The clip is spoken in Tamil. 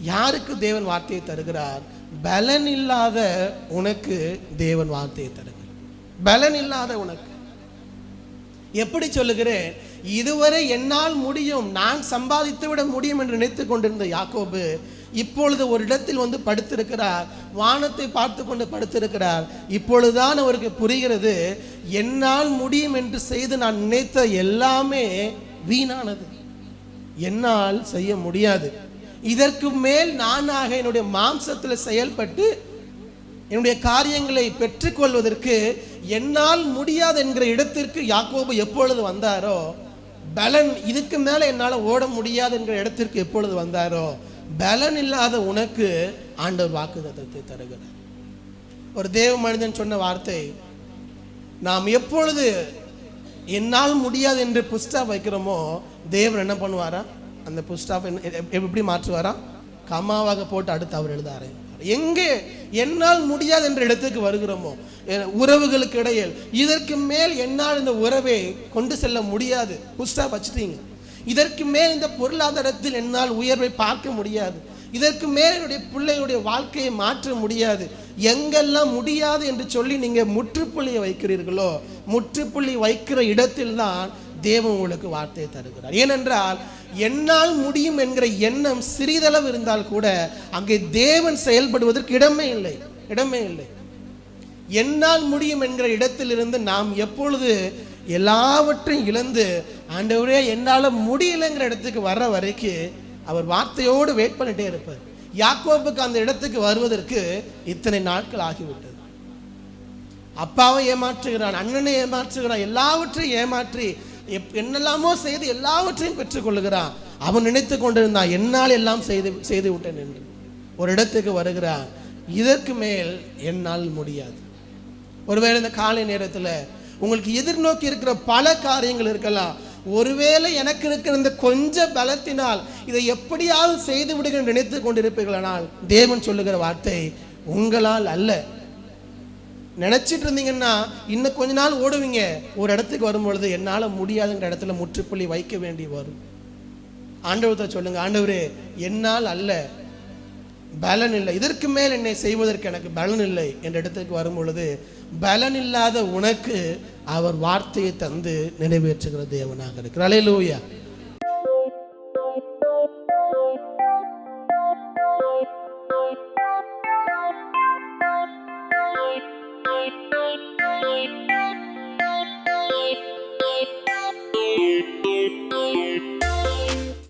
யாருக்கு தேவன் வார்த்தையை தருகிறார்? பலன் இல்லாத உனக்கு தேவன் வார்த்தையை தருகிறார். பலன் இல்லாத உனக்கு. எப்படி சொல்லுகிறேன்? இதுவரை என்னால் முடியும் நான் சம்பாதித்து விட முடியும் என்று நினைத்து கொண்டிருந்த யாக்கோபு இப்பொழுது ஒரு இடத்தில் வந்து படுத்திருக்கிறார். வானத்தை பார்த்து கொண்டு படுத்திருக்கிறார். இப்பொழுதுதான் அவருக்கு புரிகிறது என்னால் முடியும் என்று செய்து நான் நினைத்த எல்லாமே வீணானது. என்னால் செய்ய முடியாது. இதற்கு மேல் நானாக என்னுடைய மாம்சத்தில் செயல்பட்டு என்னுடைய காரியங்களை பெற்றுக்கொள்வதற்கு என்னால் முடியாது என்கிற இடத்திற்கு யாக்கோபு எப்பொழுது வந்தாரோ பலன் இதுக்கு மேலே என்னால் ஓட முடியாது என்கிற இடத்திற்கு எப்பொழுது வந்தாரோ பலன் இல்லாத உனக்கு ஆண்டவர் வாக்குத்தத்தத்தை தருகிறார். ஒரு தேவ மனிதன் சொன்ன வார்த்தை நாம் எப்பொழுது என்னால் முடியாது என்று புஸ்டாப் வைக்கிறோமோ தேவர் என்ன பண்ணுவாரா? அந்த புஸ்டாப் எப்படி மாற்றுவாரா? கம்மாவாக போட்டு அடுத்து அவர் எழுதாரு. எங்கே என்னால் முடியாது என்ற இடத்துக்கு வருகிறோமோ? உறவுகளுக்கு இடையில் இதற்கு மேல் என்னால் இந்த உறவை கொண்டு செல்ல முடியாது. புஸ்டாப் வச்சுட்டீங்க. இதற்கு மேல் இந்த பொருளாதாரத்தில் என்னால் உயர்வை பார்க்க முடியாது. இதற்கு மேல் என்னுடைய பிள்ளையுடைய வாழ்க்கையை மாற்ற முடியாது. எங்கெல்லாம் முடியாது என்று சொல்லி நீங்க முற்றுப்புள்ளியை வைக்கிறீர்களோ முற்றுப்புள்ளி வைக்கிற இடத்தில் தான் தேவன் உங்களுக்கு வார்த்தையை தருகிறார். ஏனென்றால் என்னால் முடியும் என்கிற எண்ணம் சிறிதளவு இருந்தால் கூட அங்கே தேவன் செயல்படுவதற்கு இடமே இல்லை இடமே இல்லை. என்னால் முடியும் என்கிற இடத்திலிருந்து நாம் எப்பொழுது எல்லாவற்றையும் இழந்து ஆண்டவரே என்னால் முடியலைங்கிற இடத்துக்கு வர்ற வரைக்கும் அவர் வார்த்தையோடு வெயிட் பண்ணிட்டே இருப்பார். யாக்கோபுக்கு அந்த இடத்துக்கு வருவதற்கு இத்தனை நாட்கள் ஆகிவிட்டது. அப்பாவை ஏமாற்றுகிறான் அண்ணனை ஏமாற்றுகிறான் எல்லாவற்றையும் ஏமாற்றி எப்- என்னெல்லாமோ செய்து எல்லாவற்றையும் பெற்றுக்கொள்கிறான் அவன் நினைத்து கொண்டிருந்தான் என்னால் எல்லாம் செய்து செய்து விட்டேன் என்று. ஒரு இடத்துக்கு வருகிறான் இதற்கு மேல் என்னால் முடியாது. ஒருவேளை இந்த காலை நேரத்தில் உங்களுக்கு எதிர்நோக்கி இருக்கிற பல காரியங்கள் இருக்கலாம். ஒருவேளை எனக்கு இருக்கிற இந்த கொஞ்ச பலத்தினால் இதை எப்படியாவது செய்து விடுகிற நினைத்து கொண்டிருப்பீர்களானால் தேவன் சொல்லுகிற வார்த்தை உங்களால் அல்ல. நினைச்சிட்டு இருந்தீங்கன்னா இன்னும் கொஞ்ச நாள் ஓடுவீங்க. ஒரு இடத்துக்கு வரும்பொழுது என்னால் முடியாதுங்கிற இடத்துல முற்றுப்புள்ளி வைக்க வேண்டி வரும். ஆண்டவத்தை சொல்லுங்க ஆண்டவரே என்னால் அல்ல பலன் இல்லை. இதற்கு மேல் என்னை செய்வதற்கு எனக்கு பலன் இல்லை. என்ற இடத்துக்கு வரும் பொழுது பலன் இல்லாத உனக்கு அவர் வார்த்தையை தந்து நிறைவேற்றுகிற தேவனாக இருக்கிறார். அலையிலூயா